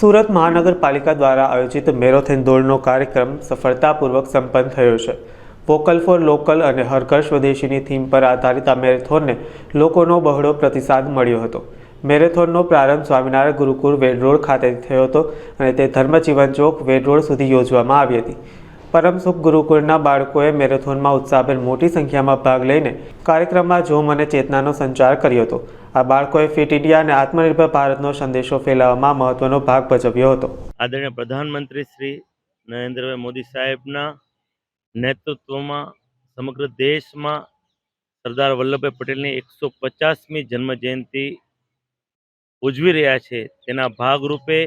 સુરત મહાનગરપાલિકા દ્વારા આયોજિત મેરોથેન દોડનો કાર્યક્રમ સફળતાપૂર્વક સંપન્ન થયો છે. વોકલ ફોર લોકલ અને હરકર સ્વદેશીની થીમ પર આધારિત આ મેરેથોનને લોકોનો બહોળો પ્રતિસાદ મળ્યો હતો. મેરેથોનનો પ્રારંભ સ્વામિનારાયણ ગુરુકુળ વેડ રોડ ખાતેથી થયો હતો અને તે ધર્મજીવન ચોક વેડ રોડ સુધી યોજવામાં આવી હતી. પરમસુખ ગુરુકુળના બાળકોએ મેરેથોનમાં ઉત્સાહભેર મોટી સંખ્યામાં ભાગ લઈને કાર્યક્રમમાં જોમ અને ચેતનાનો સંચાર કર્યો હતો. આ બાળકોએ ફિટ ઇન્ડિયા અને આત્મનિર્ભર ભારતનો સંદેશો ફેલાવવામાં મહત્વનો ભાગ ભજવ્યો હતો. આદરણીય પ્રધાનમંત્રી શ્રી નરેન્દ્રભાઈ મોદી સાહેબના નેતૃત્વમાં સમગ્ર દેશમાં સરદાર વલ્લભભાઈ પટેલની એકસો પચાસમી જન્મ જયંતિ ઉજવી રહ્યા છે. તેના ભાગરૂપે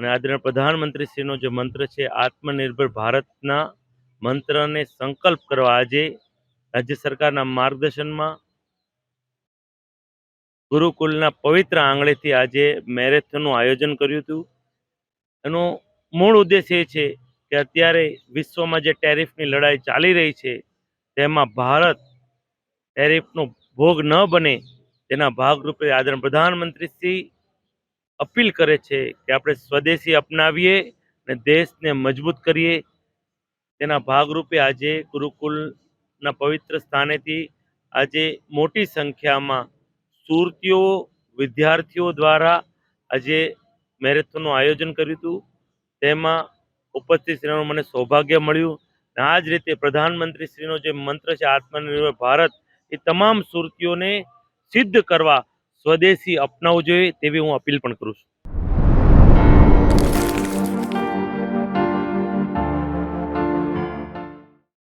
અને આદરણીય પ્રધાનમંત્રીશ્રીનો જે મંત્ર છે, આત્મનિર્ભર ભારતના મંત્રને સંકલ્પ કરવા આજે રાજ્ય સરકારના માર્ગદર્શનમાં ગુરુકુલના પવિત્ર આંગણેથી આજે મેરેથોનનું આયોજન કર્યું હતું. એનો મૂળ ઉદ્દેશ એ છે કે અત્યારે વિશ્વમાં જે ટેરિફની લડાઈ ચાલી રહી છે, તેમાં ભારત ટેરિફનો ભોગ ન બને તેના ભાગરૂપે આદરણીય પ્રધાનમંત્રીશ્રી અપીલ કરે છે કે આપણે સ્વદેશી અપનાવીએ અને દેશને મજબૂત કરીએ. તેના ભાગરૂપે આજે ગુરુકુલના પવિત્ર સ્થાનેથી આજે મોટી સંખ્યામાં સુરતીઓ, વિદ્યાર્થીઓ દ્વારા આજે મેરેથોનનું આયોજન કર્યું હતું. તેમાં ઉપસ્થિત રહેવાનું મને સૌભાગ્ય મળ્યું. આ જ રીતે પ્રધાનમંત્રીશ્રીનો જે મંત્ર છે, આત્મનિર્ભર ભારત, એ તમામ સુરતીઓને સિદ્ધ કરવા સ્વદેશી અપનાવવું જોઈએ તેવી હું અપીલ પણ કરું છું.